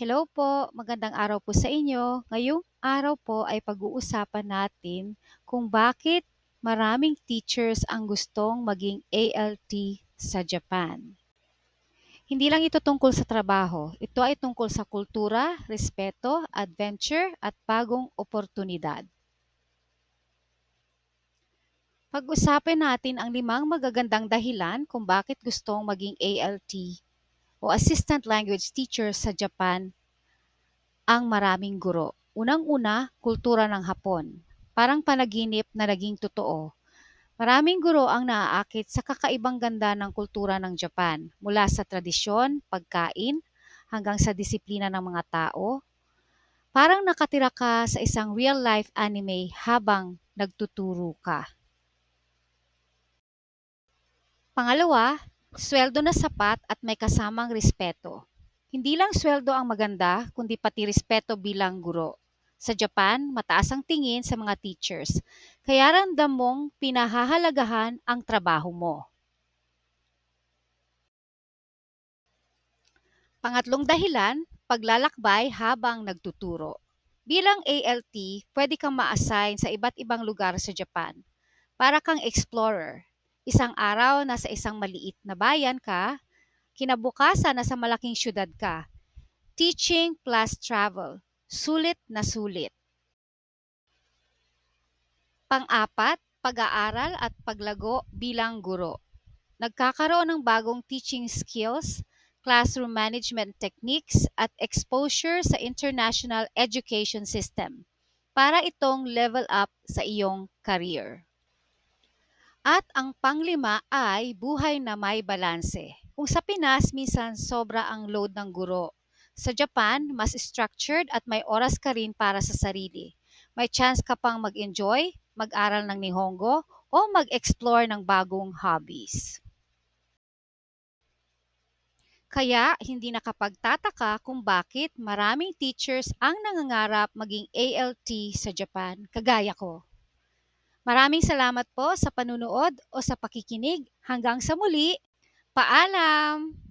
Hello po, magandang araw po sa inyo. Ngayong araw po ay pag-uusapan natin kung bakit maraming teachers ang gustong maging ALT sa Japan. Hindi lang ito tungkol sa trabaho, ito ay tungkol sa kultura, respeto, adventure at bagong oportunidad. Pag-usapin natin ang limang magagandang dahilan kung bakit gustong maging ALT o Assistant Language Teacher sa Japan ang maraming guro. Unang-una, kultura ng Hapon. Parang panaginip na naging totoo. Maraming guro ang naaakit sa kakaibang ganda ng kultura ng Japan, mula sa tradisyon, pagkain, hanggang sa disiplina ng mga tao. Parang nakatira ka sa isang real-life anime habang nagtuturo ka. Pangalawa, sweldo na sapat at may kasamang respeto. Hindi lang sweldo ang maganda, kundi pati respeto bilang guro. Sa Japan, mataas ang tingin sa mga teachers, kaya ramdam mong pinahahalagahan ang trabaho mo. Pangatlong dahilan, paglalakbay habang nagtuturo. Bilang ALT, pwede kang ma-assign sa iba't ibang lugar sa Japan. Para kang explorer. Isang araw nasa isang maliit na bayan ka, Kinabukasan, nasa malaking syudad ka. Teaching plus travel. Sulit na sulit. Pang-apat, pag-aaral at paglago bilang guro. Nagkakaroon ng bagong teaching skills, classroom management techniques, at exposure sa international education system para itong level up sa iyong career. At ang panglima ay buhay na may balanse. Kung sa Pinas, minsan sobra ang load ng guro. Sa Japan, mas structured at may oras ka rin para sa sarili. May chance ka pang mag-enjoy, mag-aral ng Nihongo, o mag-explore ng bagong hobbies. Kaya hindi nakapagtataka kung bakit maraming teachers ang nangangarap maging ALT sa Japan, kagaya ko. Maraming salamat po sa panunood o sa pakikinig. Hanggang sa muli, Paalam!